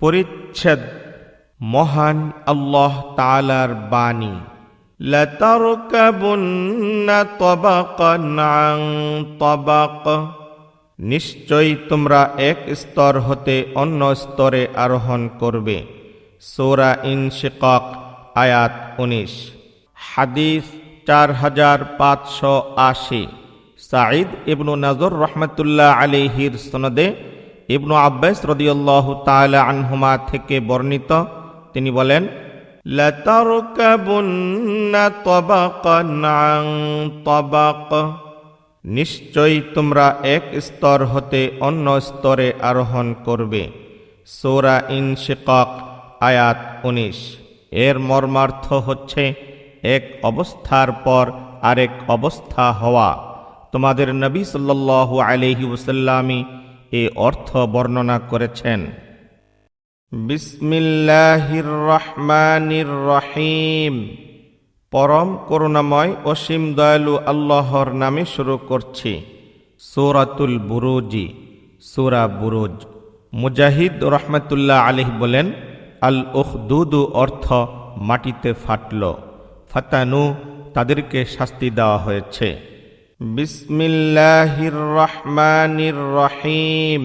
পরিচ্ছেদ। মহান আল্লাহ তালার বাণী। নিশ্চয়ই তোমরা এক স্তর হতে অন্য স্তরে আরোহণ করবে। সোরা ইনশিকক, আয়াত উনিশ। হাদিস চার হাজার পাঁচশো আশি। সাঈদ ইবনু নাজর রহমতুল্লাহ আলিহির সনদে ইবনু আব্বাস রদিউল্লাহ তালা আনহুমা থেকে বর্ণিত। তিনি বলেন নিশ্চয়ই তোমরা এক স্তর হতে অন্য স্তরে আরোহণ করবে। সৌরা ইন শিকক আয়াত উনিশ। এর মর্মার্থ হচ্ছে এক অবস্থার পর আরেক অবস্থা হওয়া। তোমাদের নবী সাল্লাহ আলহি ওসাল্লামী এ অর্থ বর্ণনা করেছেন। বিসমিল্লাহির রহমানির রহিম। পরম করুণাময় অসীম দয়ালু আল্লাহর নামে শুরু করছি। সূরাতুল বুরুজি, সূরা বুরুজ। মুজাহিদ রহমতুল্লাহ আলিহ বলেন আল উখদুদু অর্থ মাটিতে ফাটল। ফাতানু, তাদেরকে শাস্তি দেওয়া হয়েছে। বিসমিল্লাহির রহমানির রহিম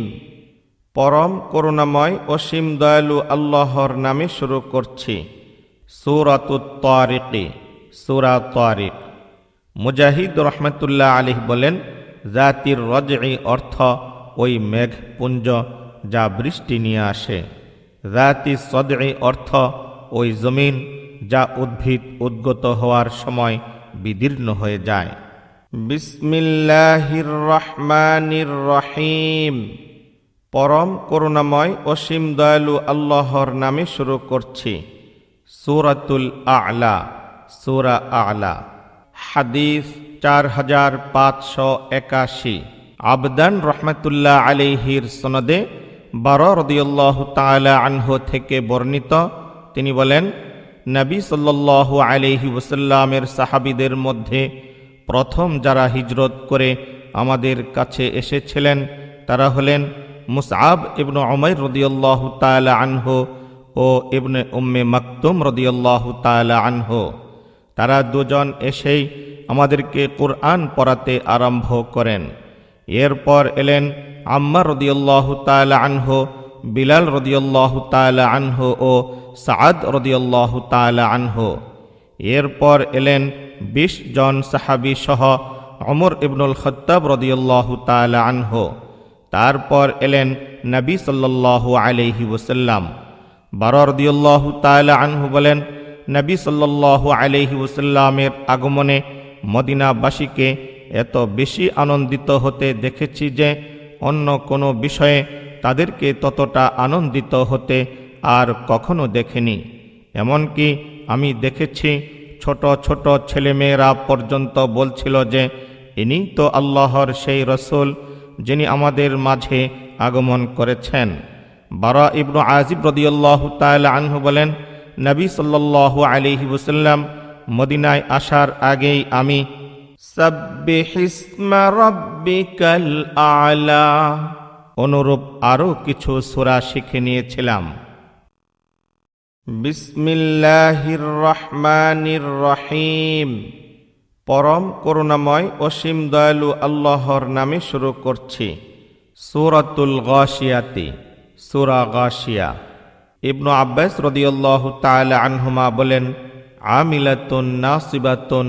পরম করুণাময় অসীম দয়ালু আল্লাহর নামে শুরু করছি। সুরাতুত তারিকি সুরা তারিক মুজাহিদ রহমতুল্লাহ আলিহ বলেন, জাতির রজই অর্থ ওই মেঘপুঞ্জ যা বৃষ্টি নিয়ে আসে। জাতি সদই অর্থ ওই জমিন যা উদ্ভিদ উদ্গত হওয়ার সময় বিদীর্ণ হয়ে যায়। বিসমিল্লাহির রহমানির রহিম পরম করুণাময় অসীম দয়ালু আল্লাহর নামে শুরু করছি। সুরাতুল আলা, সুরা আলা। হাদিস চার হাজার পাঁচশো একাশি। আবদান রহমতুল্লাহ আলিহির সনদে বারো রদিউল্লাহ তালা আনহ থেকে বর্ণিত। তিনি বলেন, নবী সাল্লাল্লাহু আলিহি ওসাল্লামের সাহাবিদের মধ্যে প্রথম যারা হিজরত করে আমাদের কাছে এসেছিলেন, তারা হলেন মুসআব ইবনু উমাইর রদিয়াল্লাহ তাআলা আনহু ও ইবনে উম্মে মাকতুম রদিয়াল্লাহ তাআলা আনহু। তারা দুজন এসেই আমাদেরকে কোরআন পড়াতে আরম্ভ করেন। এরপর এলেন আম্মার রদিয়াল্লাহ তাআলা আনহু, বিলাল রদিয়াল্লাহ তাআলা আনহু ও সাদ রদিয়াল্লাহ তাআলা আনহু। এরপর এলেন বিশ জন সাহাবি সহ অমর ইবনুল খত্তাব রদিয়াল্লাহ তাআলা আনহু। তারপর এলেন নবী সাল্লাল্লাহু আলাইহি ওসাল্লাম বারো রদিউল্লাহ তাআলা আনহু বলেন, নবী সাল্লাল্লাহু আলাইহি ওসাল্লামের আগমনে মদিনাবাসীকে এত বেশি আনন্দিত হতে দেখেছি যে অন্য কোনো বিষয়ে তাদেরকে ততটা আনন্দিত হতে আর কখনো দেখেনি। এমনকি আমি দেখেছি ছোট ছোট ছেলেমেয়েরা পর্যন্ত বলছিল যে, ইনি তো আল্লাহর সেই রসুল যিনি আমাদের মাঝে আগমন করেছেন। বারা ইবনু আজিব রদিয়াল্লাহ তাআলা আনহু বলেন, নবী সাল্লাল্লাহু আলাইহি ওয়াসাল্লাম মদিনায় আসার আগেই আমি আলা অনুরূপ আরও কিছু সূরা শিখে নিয়েছিলাম। বিসমিল্লাহির রহমানির রহিম পরম করুণাময় অসীম দয়ালু আল্লাহর নামে শুরু করছি। সুরাতুল গাশিয়াতি, সুরা গাশিয়া। ইবনু আব্বাস রদিয়াল্লাহ তাআলা আনহুমা বলেন, আমিলাতুন নাসিবাতুন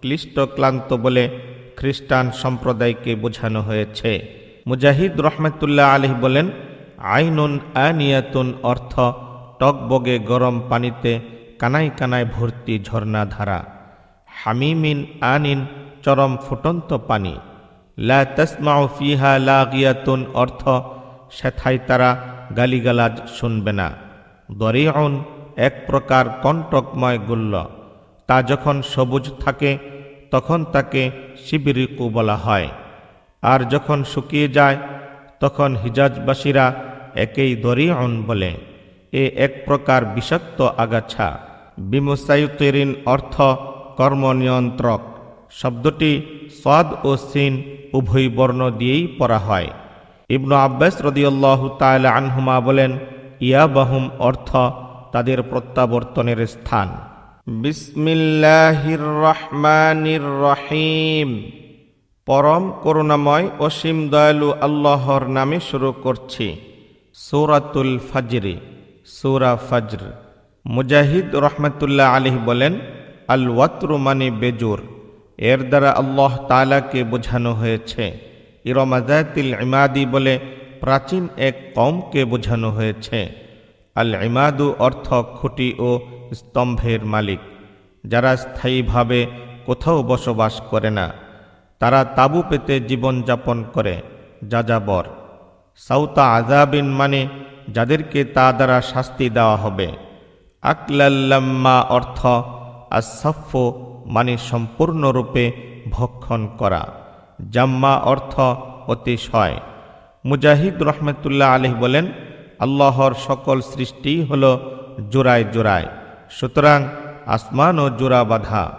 ক্লিষ্ট ক্লান্ত বলে খ্রিস্টান সম্প্রদায়কে বোঝানো হয়েছে। মুজাহিদ রহমতুল্লাহ আলহ বলেন, আইনুন আনিয়াতুন অর্থ টকবগে গরম পানিতে কানায় কানায় ভর্তি ঝর্ণাধারা হামিমিন আনিন চরম ফুটন্ত পানি। ফিহা লাগিয়াতুন অর্থ, সেথায় তারা গালিগালাজ শুনবে না। দরিউন এক প্রকার কণ্টকময় গুল্ল। তা যখন সবুজ থাকে, তখন তাকে শিবিরিকু বলা হয়। আর যখন শুকিয়ে যায়, তখন হিজাজবাসীরা একেই দরিউন বলে। এ এক প্রকার বিষাক্ত আগাছা। বিমুসাইতেরিন অর্থ কর্মনিয়ন্ত্রক। শব্দটি সদ ও সিন উভয় বর্ণ দিয়েই পড়া হয়। ইবনু আব্বাস রদিয়াল্লাহ তাআলা আনহুমা বলেন, ইয়াবাহুম অর্থ তাদের প্রত্যাবর্তনের স্থান। বিসমিল্লাহির রহমানির রহিম। পরম করুণাময় অসীম দয়ালু আল্লাহর নামে শুরু করছি। সৌরাতুল ফজরে। সূরা ফজর। মুজাহিদ রহমতুল্লাহ আলিহ বলেন আল ওয়াতরু মানে বেজুর। এর দ্বারা আল্লাহ তালাকে বোঝানো হয়েছে। ইরমাজাতিল ইমাদি বলে প্রাচীন এক কমকে বোঝানো হয়েছে। আল ইমাদু অর্থ খুঁটি ও স্তম্ভের মালিক। যারা স্থায়ীভাবে কোথাও বসবাস করে না, তারা তাবু পেতে জীবনযাপন করে। যাযাবর। সাউতা আজাবিন মানে যাদেরকে তা দ্বারা শাস্তি দেওয়া হবে। আকলাল্লাম্মা অর্থ আসফ মানে সম্পূর্ণরূপে ভক্ষণ করা। জাম্মা অর্থ অতিশয়। মুজাহিদ রহমতুল্লাহ আলহ বলেন, আল্লাহর সকল সৃষ্টি হল জোড়ায় জোড়ায়, সুতরাং আসমান ও জোড়া বাঁধা।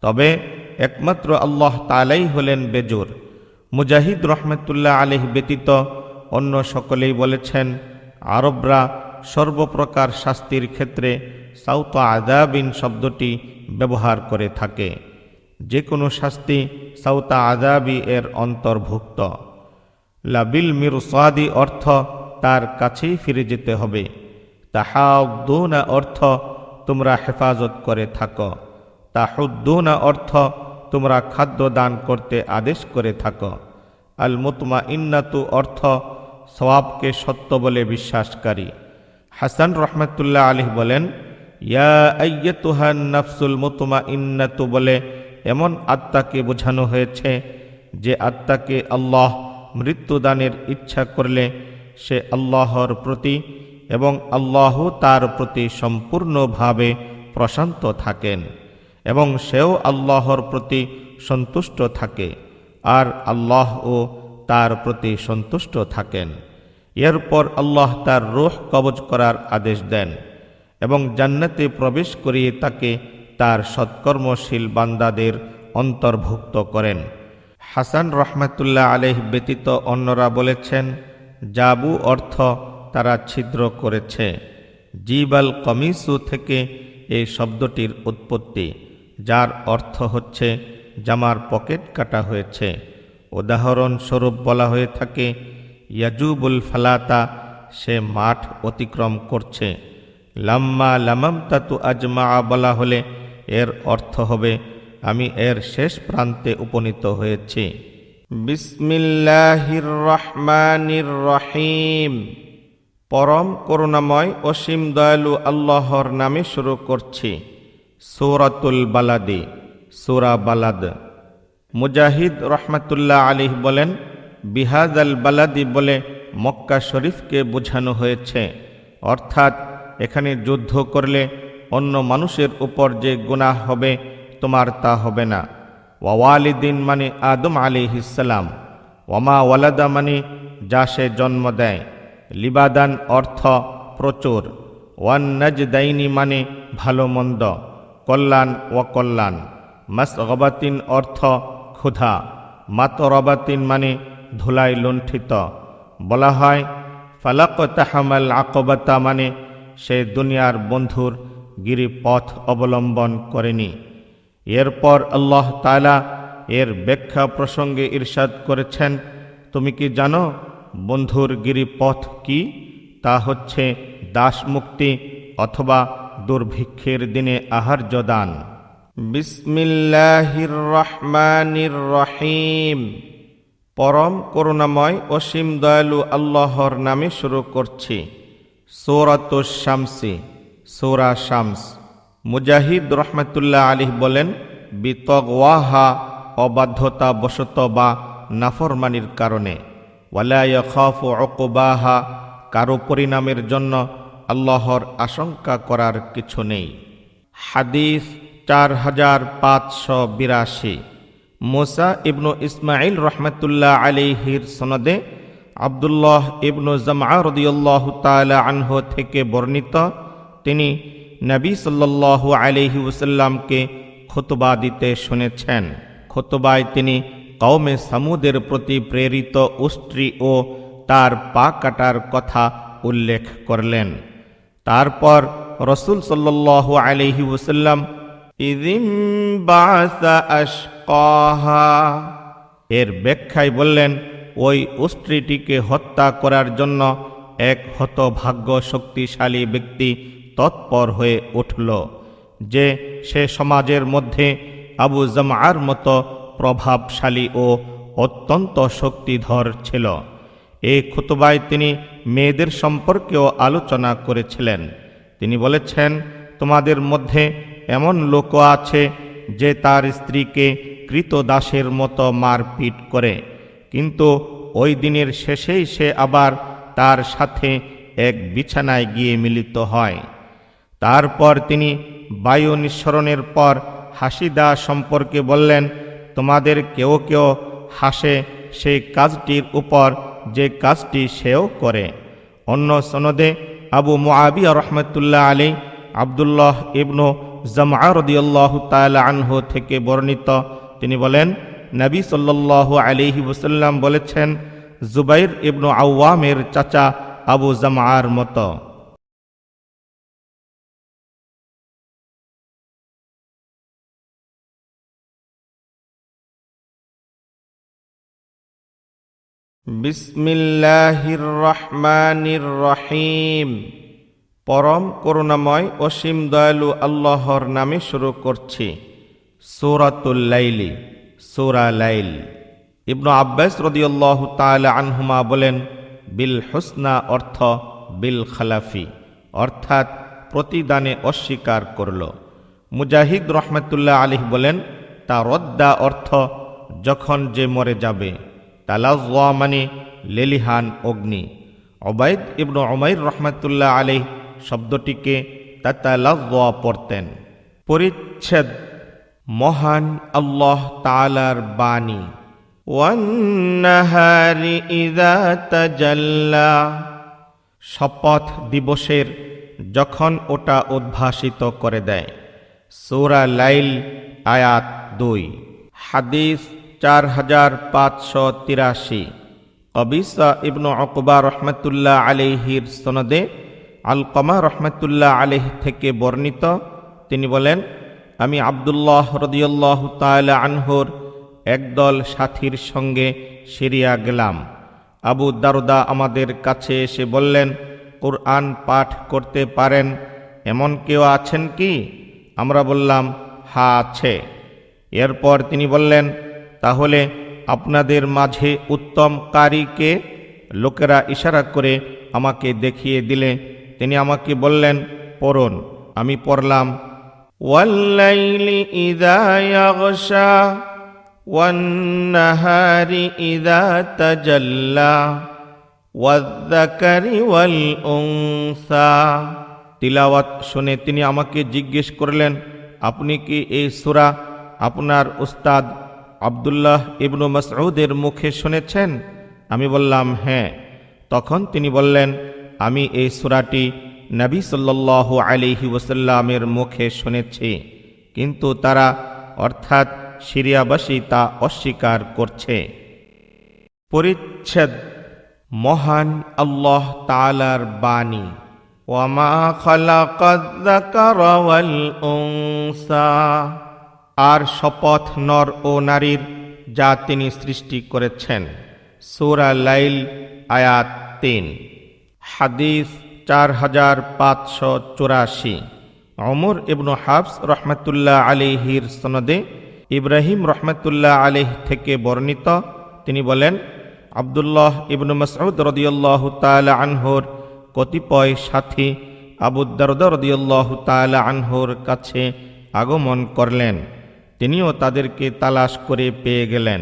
তবে একমাত্র আল্লাহ তালাই হলেন বেজুর মুজাহিদ রহমতুল্লাহ আলহ ব্যতীত অন্য সকলেই বলেছেন আরবরা সর্বপ্রকার শাস্তির ক্ষেত্রে সাউত আদাবিন শব্দটি ব্যবহার করে থাকে। যে কোনো শাস্তি সাউতা আদাবি এর অন্তর্ভুক্ত। লাবিল মিরসাদি অর্থ তার কাছেই ফিরে যেতে হবে। তাহাউদ্দৌনা অর্থ তোমরা হেফাজত করে থাকো। তাহুদ্দৌনা অর্থ তোমরা খাদ্য দান করতে আদেশ করে থাকো। আল মুতমা ইন্নাতু অর্থ সওয়াবকে সত্য বলে বিশ্বাসকারী। হাসান রহমতুল্লাহ আলী বলেন আইয়াতুহান নাফসুল মুতমা ইন্নাতু বলে এমন আত্মাকে বোঝানো হয়েছে যে আত্মাকে আল্লাহ মৃত্যুদানের ইচ্ছা করলে সে আল্লাহর প্রতি এবং আল্লাহ তার প্রতি সম্পূর্ণভাবে প্রশান্ত থাকেন এবং সেও আল্লাহর প্রতি সন্তুষ্ট থাকে। আর আল্লাহ ও তার প্রতি সন্তুষ্ট থাকেন। এরপর আল্লাহ তার রোহ কবজ করার আদেশ দেন এবং জান্নাতে প্রবেশ করিয়ে তাকে তার সৎকর্মশীল বান্দাদের অন্তর্ভুক্ত করেন। হাসান রহমতুল্লাহ আলেহ ব্যতীত অন্যরা বলেছেন, জাবু অর্থ তারা ছিদ্র করেছে। জিবাল কমিসু থেকে এই শব্দটির উৎপত্তি, যার অর্থ হচ্ছে জামার পকেট কাটা হয়েছে। উদাহরণস্বরূপ বলা হয়ে থাকে, ইয়াজুবুল ফালাতা সে মাঠ অতিক্রম করছে। লাম্মা লামাম তাতু আজমা বলা হলে এর অর্থ হবে, আমি এর শেষ প্রান্তে উপনীত হয়েছি। বিসমিল্লাহির রহমানির রহিম পরম করুণাময় অসীম দয়ালু আল্লাহর নামে শুরু করছি। সূরাতুল বালাদি, সূরা বালাদ। মুজাহিদ রহমতুল্লাহ আলিহ বলেন বিহাদ আল বালাদি বলে মক্কা শরীফকে বোঝানো হয়েছে। অর্থাৎ, এখানে যুদ্ধ করলে অন্য মানুষের উপর যে গুনাহ হবে, তোমার তা হবে না। ওয়ালিদিন মানে আদম আলী ইসালাম ওমা ওয়ালাদা মানে যা সে জন্ম দেয়। লিবাদান অর্থ প্রচুর। ওয়ান নজদাইনি মানে ভালো মন্দ, কল্যাণ ও কল্যাণ। মাসগবাতিন অর্থ ক্ষুধা, মাতরবাতিন মানে ধুলাই লুণ্ঠিত। বলা হয়, ফালাক তাহামাল আকবতা মানে সে দুনিয়ার বন্ধুর গিরিপথ অবলম্বন করেনি। এরপর আল্লাহ তালা এর ব্যাখ্যা প্রসঙ্গে ইরশাদ করেছেন, তুমি কি জানো বন্ধুর গিরিপথ কি? তা হচ্ছে দাসমুক্তি অথবা দুর্ভিক্ষের দিনে আহার্য দান। বিসমিল্লাহির রহমানির রহিম পরম করুণাময় অসীম দয়ালু আল্লাহর নামে শুরু করছি। সৌরাতুস শামসি, সৌরা শামস। মুজাহিদ রহমতুল্লাহ আলী বলেন, বিতগওয়াহা অবাধ্যতা বশত বা নাফরমানির কারণে। ওয়ালায় খফ অকবাহা কারও পরিণামের জন্য আল্লাহর আশঙ্কা করার কিছু নেই। হাদিস চার হাজার পাঁচশো বিরাশি। মোসা ইবনু ইসমাইল রহমতুল্লাহ আলিহির সনদে আবদুল্লাহ ইবনু জামা রদিউল্লাহ তালা আনহ থেকে বর্ণিত, তিনি নবী সাল্লাল্লাহু আলিহি ওসাল্লামকে খুতবা দিতে শুনেছেন। খুতবায় তিনি কৌমে সামুদের প্রতি প্রেরিত উষ্ট্রি ও তার পা কাটার কথা উল্লেখ করলেন। তারপর রসুল সাল্লাহ আলহি ওসাল্লাম এর ব্যাখ্যায় বললেন, ওই উস্ত্রীটিকে হত্যা করার জন্য এক হতভাগ্য শক্তিশালী ব্যক্তি তৎপর হয়ে উঠল, যে সে সমাজের মধ্যে আবু জামার মতো প্রভাবশালী ও অত্যন্ত শক্তিধর ছিল। এই খুতবায় তিনি মেয়েদের সম্পর্কেও আলোচনা করেছিলেন। তিনি বলেছেন, তোমাদের মধ্যে এমন লোকও আছে যে তার স্ত্রীকে কৃতদাসের মতো মারপিট করে। কিন্তু ওই দিনের শেষেই সে আবার তার সাথে এক বিছানায় গিয়ে মিলিত হয়। তারপর তিনি বায়ু নিঃসরণের পর হাসিদা সম্পর্কে বললেন, তোমাদের কেউ কেউ হাসে সেই কাজটির উপর যে কাজটি সেও করে। অন্য সনদে আবু মুআবিয়া রহমতুল্লাহ আলী আবদুল্লাহ ইবনু জামারদিয়াল্লাহ তাল আনহু থেকে বর্ণিত। তিনি বলেন, নবী সাল্লাল্লাহু আলিহি ওসাল্লাম বলেছেন, জুবাইর ইবনু আওয়ামের চাচা আবু জামার মতো। বিসমিল্লাহির রহমানির রহিম। পরম করুণাময় অসীম দয়ালু আল্লাহর নামে শুরু করছি। লাইলি, সূরা লাইল। ইবনু আব্বাস রদিয়াল্লাহ তাআলা আনহুমা বলেন, বিল হুসনা অর্থ বিল খালাফি, অর্থাৎ প্রতিদানে অস্বীকার করল। মুজাহিদ রহমতুল্লাহ আলিহ বলেন, তা রদ্দা অর্থ যখন যে মরে যাবে। তালাজওয়া মানে লেলিহান অগ্নি। অবায়দ ইবনু অমাইর রহমতুল্লাহ আলী শব্দটিকে পড়তেন। পরিচ্ছেদ, মহান আল্লাহ তালার বাণী। শপথ দিবসের যখন ওটা উদ্ভাসিত করে দেয়। সূরা লাইল, আয়াত দুই। হাদিস চার হাজার পাঁচশো তিরাশি। অবিসা ইবনু অকবা রহমতুল্লাহ আলিহির সনদে আলকমা রহমতুল্লাহ আলিহ থেকে বর্ণিত। তিনি বলেন, আমি আবদুল্লাহ রদিয়াল্লাহ তালা আনহুর একদল সাথীর সঙ্গে সিরিয়া গেলাম। আবু দারুদা আমাদের কাছে এসে বললেন, কোরআন পাঠ করতে পারেন? এমন কেউ আছেন কি? আমরা বললাম হা আছে। এরপর তিনি বললেন, তাহলে আপনাদের মাঝে উত্তম কারীকে লোকেরা ইশারা করে আমাকে দেখিয়ে দিলে তিনি আমাকে বললেন, পড়ুন, আমি পড়লাম। ওয়াল্লাইলি ইদা ইয়াগশা ইদা তাজাল্লা, ওয়াদ্দাকারি ওয়াল উনসা তিলাওয়াত শুনে তিনি আমাকে জিজ্ঞেস করলেন, আপনি কি এই সুরা আপনার উস্তাদ আবদুল্লাহ ইবনু মাসউদের মুখে শুনেছেন? আমি বললাম হ্যাঁ। তখন তিনি বললেন আমি এই সুরাটি নবী সাল্লাল্লাহু আলিহি ওসাল্লামের মুখে শুনেছি, কিন্তু তারা অর্থাৎ সিরিয়াবাসী তা অস্বীকার করছে। পরিচ্ছেদ, মহান আল্লাহ তালার বাণী। ওয়ামা আর শপথ নর ও নারীর যা তিনি সৃষ্টি করেছেন। সূরা লাইল আয়াত তিন। হাদিস চার হাজার পাঁচশো চুরাশি। অমর ইবনু হাফস রহমতুল্লাহ আলিহির সনদে ইব্রাহিম রহমতুল্লাহ আলিহ থেকে বর্ণিত। তিনি বলেন, আবদুল্লাহ ইবনু মসউদ রদিয়াল্লাহ তালা আনহুর কতিপয় সাথী আবুদ্দারদ রদিয়াল্লাহ তালা আনহুর কাছে আগমন করলেন। তিনিও তাদেরকে তালাশ করে পেয়ে গেলেন।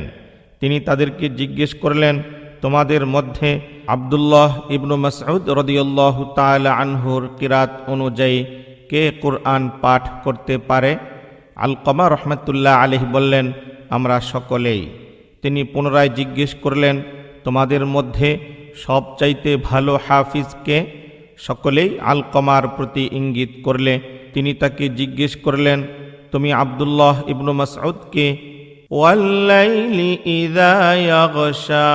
তিনি তাদেরকে জিজ্ঞেস করলেন তোমাদের মধ্যে আবদুল্লাহ ইবনু মাসউদ রদিয়াল্লাহ তালা আনহুর কিরাত অনুযায়ী কে কোরআন পাঠ করতে পারে? আলকমা রহমতুল্লাহ আলহ বললেন, আমরা সকলেই। তিনি পুনরায় জিজ্ঞেস করলেন, তোমাদের মধ্যে সবচাইতে ভালো হাফিজকে সকলেই আলকমার প্রতি ইঙ্গিত করলে তিনি তাকে জিজ্ঞেস করলেন, তুমি আবদুল্লাহ ইবনু মাসউদকে ওয়াল্লাইলি ইদা ইয়াগশা।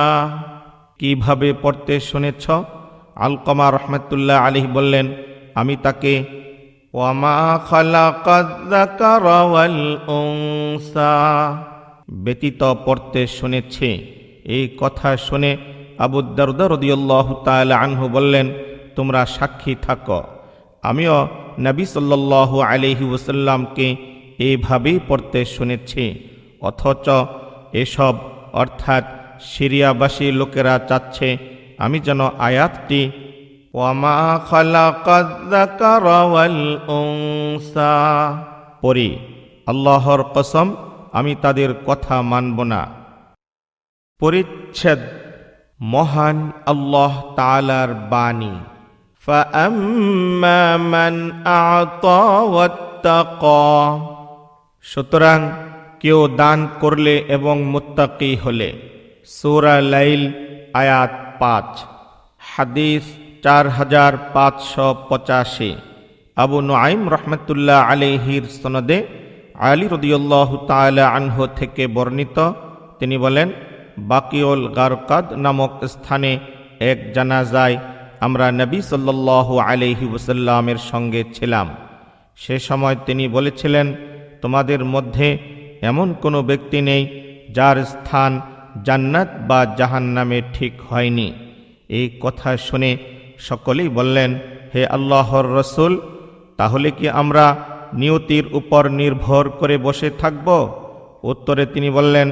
কীভাবে পড়তে শুনেছ? আলকমা রহমতুল্লাহ আলী বললেন, আমি তাকে ব্যতীত পড়তে শুনেছি। এই কথা শুনে আবু দারদা রদিয়াল্লাহ তাআলা আনহু বললেন, তোমরা সাক্ষী থাকো। আমিও নবী সাল্লাল্লাহু আলাইহি ওসাল্লামকে এইভাবেই পড়তে শুনেছি। অথচ এসব অর্থাৎ সিরিয়াবাসী লোকেরা চাচ্ছে, আমি যেন আয়াতটি পড়ি। আল্লাহর কসম, আমি তাদের কথা মানব না। পরিচ্ছেদ, মহান আল্লাহ তালার বাণী। সুতরাং কেউ দান করলে এবং মুত্তাকি হলে। সূরা লাইল, আয়াত পাঁচ। হাদিস চার হাজার পাঁচশো পঁচাশি। আবু নুআইম রহমতুল্লাহ আলিহির সনদে আলী রদিউল্লাহ তাআলা আনহু থেকে বর্ণিত, তিনি বলেন, বাকিউল গারকাদ নামক স্থানে এক জানাজায় আমরা নবী সাল্লাল্লাহু আলাইহি ওসাল্লামের সঙ্গে ছিলাম। সে সময় তিনি বলেছিলেন, তোমাদের মধ্যে এমন কোনো ব্যক্তি নেই যার স্থান জান্নাত বা জাহান্নামে ঠিক হয়নি। এই কথা শুনে সকলেই বললেন, হে আল্লাহর রসুল, তাহলে কি আমরা নিয়তির উপর নির্ভর করে বসে থাকব? উত্তরে তিনি বললেন,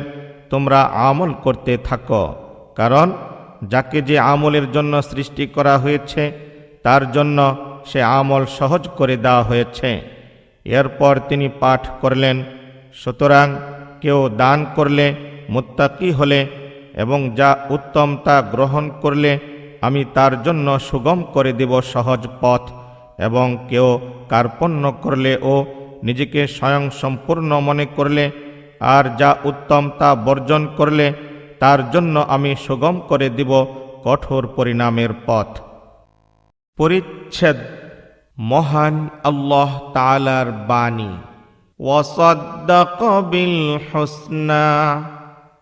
তোমরা আমল করতে থাকো, কারণ যাকে যে আমলের জন্য সৃষ্টি করা হয়েছে, তার জন্য সে আমল সহজ করে দেওয়া হয়েছে। এরপর তিনি পাঠ করলেন, সুতরাং কেউ দান করলে মুত্তাকি হলে এবং যা উত্তম তা গ্রহণ করলে আমি তার জন্য সুগম করে দেব সহজ পথ এবং কেউ কার্পণ্য করলে ও নিজেকে স্বয়ং সম্পূর্ণ মনে করলে আর যা উত্তম তা বর্জন করলে তার জন্য আমি সুগম করে দিব কঠোর পরিণামের পথ। পরিচ্ছেদ। মহান আল্লাহ তালার বাণী। ওয়াসাদ্দাক বিল হুসনা।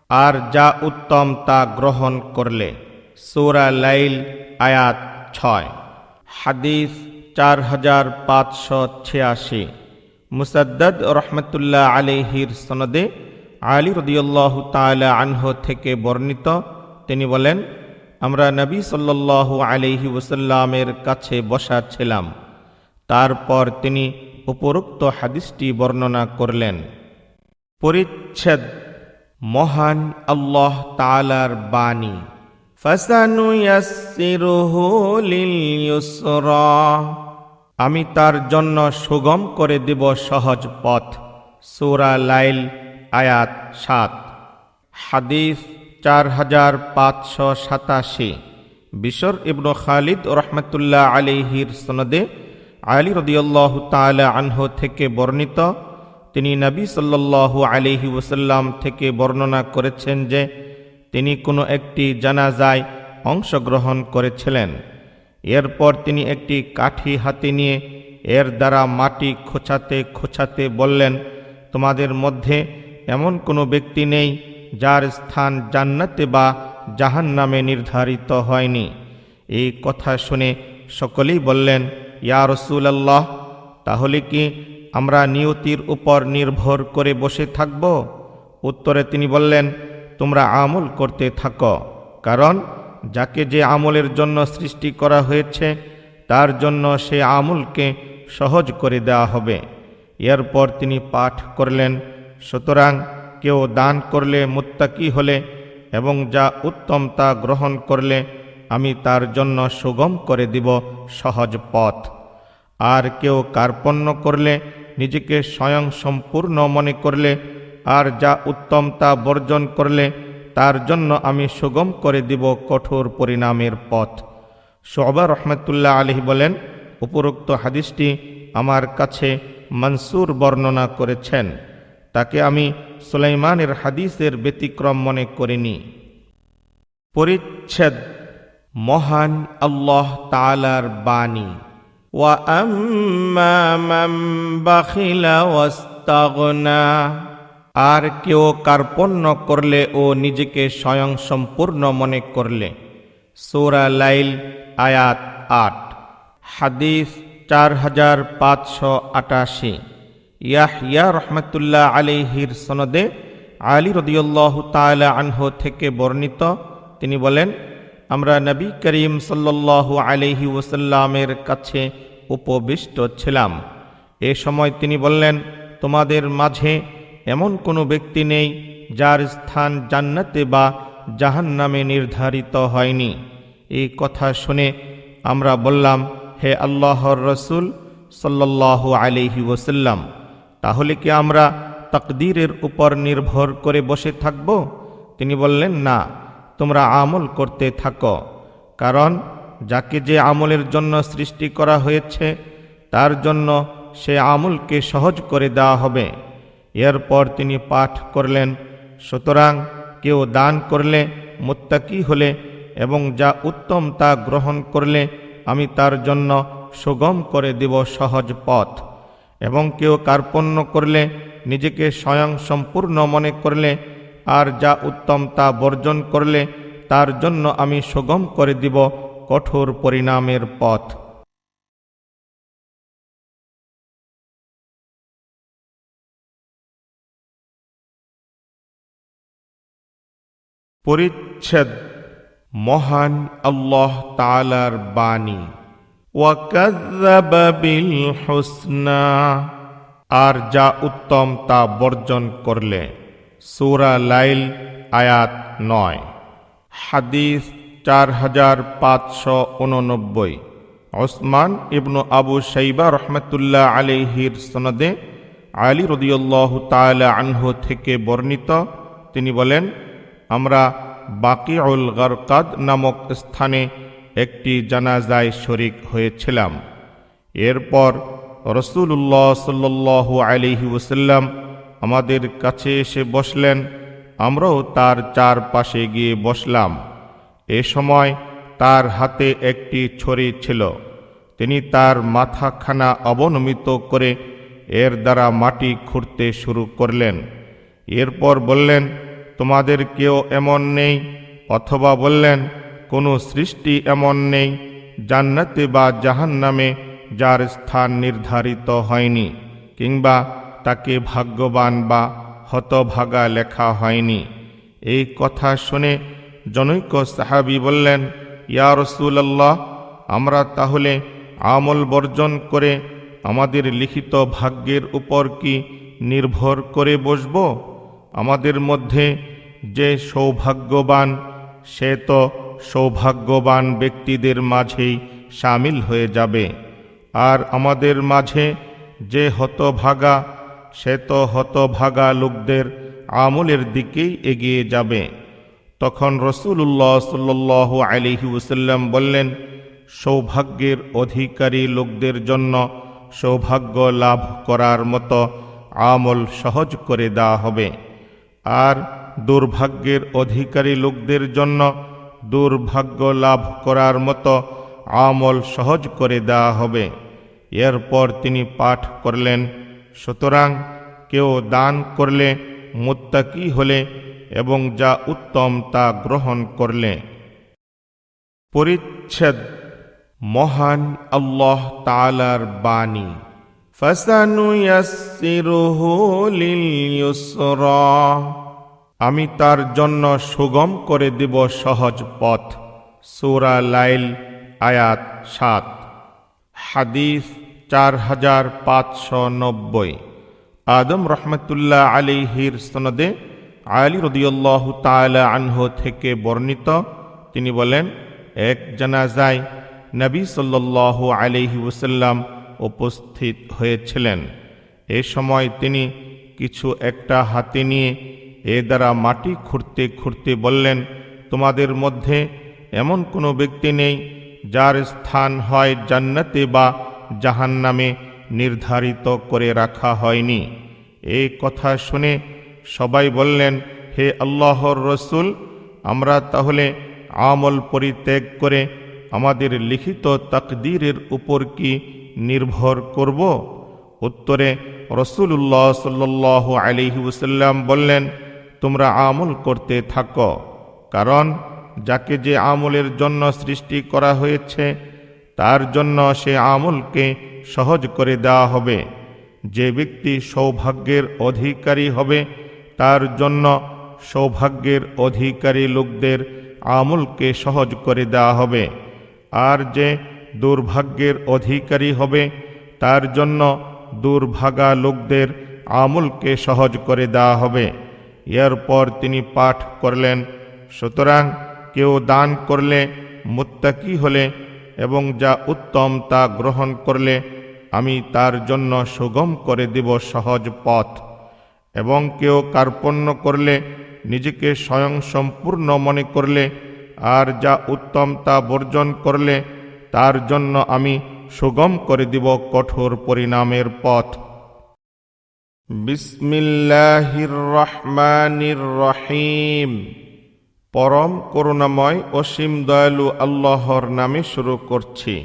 আর যা উত্তম তা গ্রহণ করলে। সূরা লাইল, আয়াত ছয়। হাদিস চার হাজার পাঁচশো ছিয়াশি। মুসাদ্দদ রহমতুল্লাহ আলিহির সনদে আলী রদিয়াল্লাহ তালা আনহ থেকে বর্ণিত। তিনি বলেন, আমরা নবী সাল্লাল্লাহু আলিহি ওসাল্লামের কাছে বসা ছিলাম। তারপর তিনি উপরোক্ত হাদিসটি বর্ণনা করলেন। পরিচ্ছেদ মহান আল্লাহ তালার বাণী। আমি তার জন্য সুগম করে দেব সহজ পথ। সূরা লাইল, আয়াত সাত। হাদিস চার হাজার পাঁচশো সাতাশি। বিশর ইবনু খালিদ রহমতুল্লাহ আলিহির সনদে আলী রদিয়াল্লাহ তালা আনহ থেকে বর্ণিত তিনি নবী সাল্লাল্লাহু আলিহি ওসাল্লাম থেকে বর্ণনা করেছেন যে তিনি কোনো একটি জানাজায় অংশগ্রহণ করেছিলেন। এরপর তিনি একটি কাঠি হাতে নিয়ে এর দ্বারা মাটি খোঁচাতে খোঁচাতে বললেন, তোমাদের মধ্যে এমন কোনো ব্যক্তি নেই যার স্থান জান্নাতে বা জাহান নামে নির্ধারিত হয়নি। এই কথা শুনে সকলেই বললেন, ইয়া রসুলাল্লাহ, তাহলে কি আমরা নিয়তির উপর নির্ভর করে বসে থাকব। উত্তরে তিনি বললেন, তোমরা আমল করতে থাকো, কারণ যাকে যে আমলের জন্য সৃষ্টি করা হয়েছে, তার জন্য সে আমলকে সহজ করে দেওয়া হবে। এরপর তিনি পাঠ করলেন, সুতরাং কেউ দান করলে মুত্তাকি হলে এবং যা উত্তম তা গ্রহণ করলে আমি তার জন্য সুগম করে দিব সহজ পথ। আর কেউ কার্পণ্য করলে নিজেকে স্বয়ং সম্পূর্ণ মনে করলে আর যা উত্তম তা বর্জন করলে, তার জন্য আমি সুগম করে দিব কঠোর পরিণামের পথ। শোবা রহমতুল্লাহ আলহি বলেন, উপরোক্ত হাদিসটি আমার কাছে মনসুর বর্ণনা করেছেন। তাকে আমি সুলাইমানের হাদিসের ব্যতিক্রম মনে করিনি। পরিচ্ছেদ, মহান আল্লাহ তালার বাণী। আর কেউ কার্পণ্য করলে ও নিজেকে স্বয়ং সম্পূর্ণ মনে করলে। সোরা লাইল, আয়াত আট। হাদিস চার হাজার পাঁচশো আটাশি। ইয়াহিয়া রহমতুল্লাহ আলিহির সনদে আলী রদিউল্লাহ তাল আনহ থেকে বর্ণিত। তিনি বলেন আমরা নবী করিম সাল্লাল্লাহু আলহি ওসাল্লামের কাছে উপবিষ্ট ছিলাম। এ সময় তিনি বললেন, তোমাদের মাঝে এমন কোনো ব্যক্তি নেই যার স্থান জান্নাতে বা জাহান্নামে নির্ধারিত হয়নি। এই কথা শুনে আমরা বললাম, হে আল্লাহর রসুল সাল্লাল্লাহু আলহি ওসাল্লাম তাহলে কি আমরা তকদিরের উপর নির্ভর করে বসে থাকব? তিনি বললেন, না। তোমরা আমল করতে থাকো। কারণ, যাকে যে আমলের জন্য সৃষ্টি করা হয়েছে, তার জন্য সে আমলকে সহজ করে দেওয়া হবে। এরপর তিনি পাঠ করলেন, সুতরাং কেউ দান করলে মুত্তাকি হলে এবং যা উত্তম তা গ্রহণ করলে আমি তার জন্য সুগম করে দেব সহজ পথ। এবং কেউ কার্পণ্য করলে, নিজেকে স্বয়ং সম্পূর্ণ মনে করলে আর যা উত্তম তা বর্জন করলে তার জন্য আমি সুগম করে দিব কঠোর পরিণামের পথ। পরিচ্ছেদ। মহান আল্লাহ তালার বাণী। ওয়াকাযযাব বিল হুসনা আর যা উত্তম তা বর্জন করলে। সূরা লাইল, আয়াত নয়। হাদিস চার হাজার পাঁচশো উননব্বই। ওসমান ইবনু আবু সাইবা রহমতুল্লাহ আলিহির সনদে আলী রদিউল্লাহ তালা আনহু থেকে বর্ণিত। তিনি বলেন, আমরা বাকিউল গরকাদ নামক স্থানে একটি জানাজায় শরিক হয়েছিলাম। এরপর রসুল্লাহ সাল্লু আলিহি ওসাল্লাম আমাদের কাছে এসে বসলেন, আমরাও তার চারপাশে গিয়ে বসলাম। এ সময় তার হাতে একটি ছড়ি ছিল। তিনি তার মাথাখানা অবনমিত করে এর দ্বারা মাটি খুঁড়তে শুরু করলেন। এরপর বললেন, তোমাদের কেউ এমন নেই? অথবা বললেন, কোনো সৃষ্টি এমন নেই জান্নাতে বা জাহান্নামে যার স্থান নির্ধারিত হয়নি কিংবা তাকে ভাগ্যবান বা হতভাগা লেখা হয়নি। এই কথা শুনে জনৈক সাহাবি বললেন, ইয়া রসুলাল্লাহ, আমরা তাহলে আমল বর্জন করে আমাদের লিখিত ভাগ্যের উপর কি নির্ভর করে বসব? আমাদের মধ্যে যে সৌভাগ্যবান, সে তো সৌভাগ্যবান ব্যক্তিদের মাঝেই সামিল হয়ে যাবে। আর আমাদের মাঝে যে হতভাগা সে তো হতভাগা লোকদের আমলের দিকেই এগিয়ে যাবে। তখন রসুল্লাহ সাল্লাহ আলিহি ওসাল্লাম বললেন, সৌভাগ্যের অধিকারী লোকদের জন্য সৌভাগ্য লাভ করার মতো আমল সহজ করে দেওয়া হবে। আর দুর্ভাগ্যের অধিকারী লোকদের জন্য দুর্ভাগ্য লাভ করার মতো আমল সহজ করে দেওয়া হবে। এরপর তিনি পাঠ করলেন সুতরাং কেউ দান করলে মুত্তাকি হলে এবং যা উত্তম তা গ্রহণ করলে। পরিচ্ছেদ। মহান আল্লাহ তালার বাণী। আমি তার জন্য সুগম করে দিব সহজ পথ। সূরা লাইল আয়াত সাত। হাদিস চার হাজার পাঁচশো নব্বই। আদম রহমতুল্লাহ আলিহির সনদে আলী রদিউল্লাহ তালা আনহ থেকে বর্ণিত, তিনি বলেন, এক জানাজায় নবী সাল্লাহ আলিহি ওসাল্লাম উপস্থিত হয়েছিলেন। এ সময় তিনি কিছু একটা হাতে নিয়ে এ দ্বারা মাটি খুঁড়তে খুঁড়তে বললেন, তোমাদের মধ্যে এমন কোনো ব্যক্তি নেই যার স্থান হয় জান্নাতে বা জাহান্নামে নির্ধারিত করে রাখা হয়নি। এই কথা শুনে সবাই বললেন, হে আল্লাহর রসুল, আমরা তাহলে আমল পরিত্যাগ করে আমাদের লিখিত তাকদীরের উপর কি নির্ভর করব? উত্তরে রসুল্লাহ সাল্লাহ আলিহি ওসাল্লাম বললেন, তোমরা আমল করতে থাকো, কারণ যাকে যে আমলের জন্য সৃষ্টি করা হয়েছে তার জন্য সে আমলকে সহজ করে দেওয়া হবে। যে ব্যক্তি সৌভাগ্যের অধিকারী হবে, তার জন্য সৌভাগ্যের অধিকারী লোকদের আমলকে সহজ করে দেওয়া হবে। আর যে দুর্ভাগ্যের অধিকারী হবে, তার জন্য দুর্ভাগা লোকদের আমলকে সহজ করে দেওয়া হবে। এরপর তিনি পাঠ করলেন, সুতরাং কেউ দান করলে মুত্তাকি হলে এবং যা উত্তম তা গ্রহণ করলে আমি তার জন্য সুগম করে দেব সহজ পথ। এবং কেউ কার্পণ্য করলে, নিজেকে স্বয়ং সম্পূর্ণ মনে করলে, আর যা উত্তম তা বর্জন করলে, তার জন্য আমি সুগম করে দিব কঠোর পরিণামের পথ। বিসমিল্লাহির রহমানির রহিম। পরম করুণাময় অসীম দয়ালু আল্লাহর নামে শুরু করছি।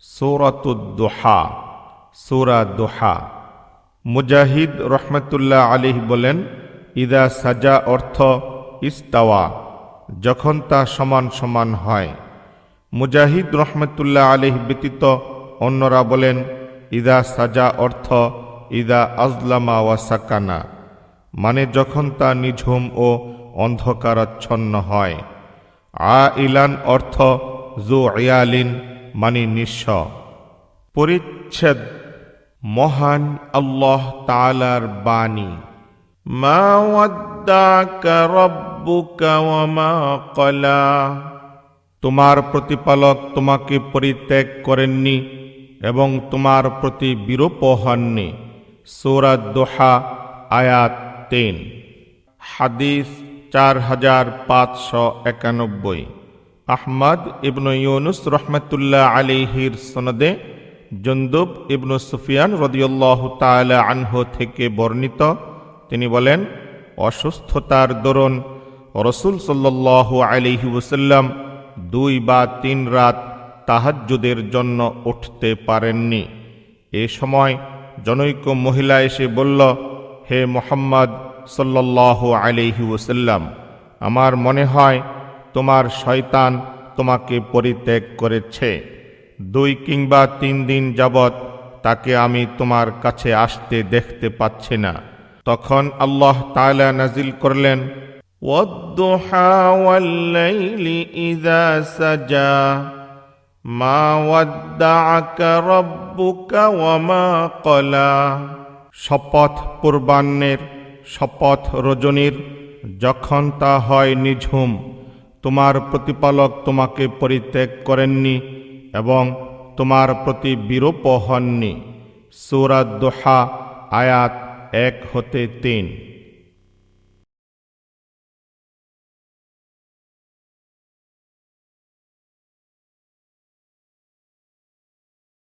সৌরাতুদ্দোহা সৌরা দোহা। মুজাহিদ রহমতুল্লাহ আলিহ বলেন, ইদা সাজা অর্থ ইস্তাওয়া, যখন তা সমান সমান হয়। মুজাহিদ রহমতুল্লাহ আলিহ ব্যতীত অন্যরা বলেন, ইদা সাজা অর্থ ইদা আজলামা ওয়া সাকানা মানে যখন তা নিঝুম ও অন্ধকারাচ্ছন্ন হয়। আ ইলান অর্থ জু ইয়ালিন মানে নিঃস্ব। পরিচ্ছেদ, মহান আল্লাহ তালার বাণী। তোমার প্রতিপালক তোমাকে পরিত্যাগ করেননি এবং তোমার প্রতি বিরূপ হননি। সূরা দোহা, আয়াত তিন। হাদিস চার হাজার পাঁচশো একানব্বই। আহমদ ইবনু ইউনুস রহমতুল্লাহ আলিহির সনদে জন্দুব ইবনু সুফিয়ান রদিউল্লাহ তালা আনহু থেকে বর্ণিত। তিনি বলেন, অসুস্থতার দরুন রসুল সাল্লাহ আলিহি ওসাল্লাম দুই বা তিন রাত তাহাজ্জুদের জন্য উঠতে পারেননি। এ সময় জনৈক মহিলা এসে বলল, হে মোহাম্মদ সাল্লাহ আলিহি ওসাল্লাম আমার মনে হয় তোমার শয়তান তোমাকে পরিত্যাগ করেছে। দুই কিংবা তিন দিন যাবৎ তাকে আমি তোমার কাছে আসতে দেখতে পাচ্ছি না। তখন আল্লাহ তালা নাজিল করলেন শপথ পূর্বাহ্নের শপথ রজনীর, যখন তা হয় নিঝুম, তোমার প্রতিপালক তোমাকে পরিত্যাগ করেননি এবং তোমার প্রতি বিরূপ হননি। সূরা দোহা, আয়াত এক হতে তিন।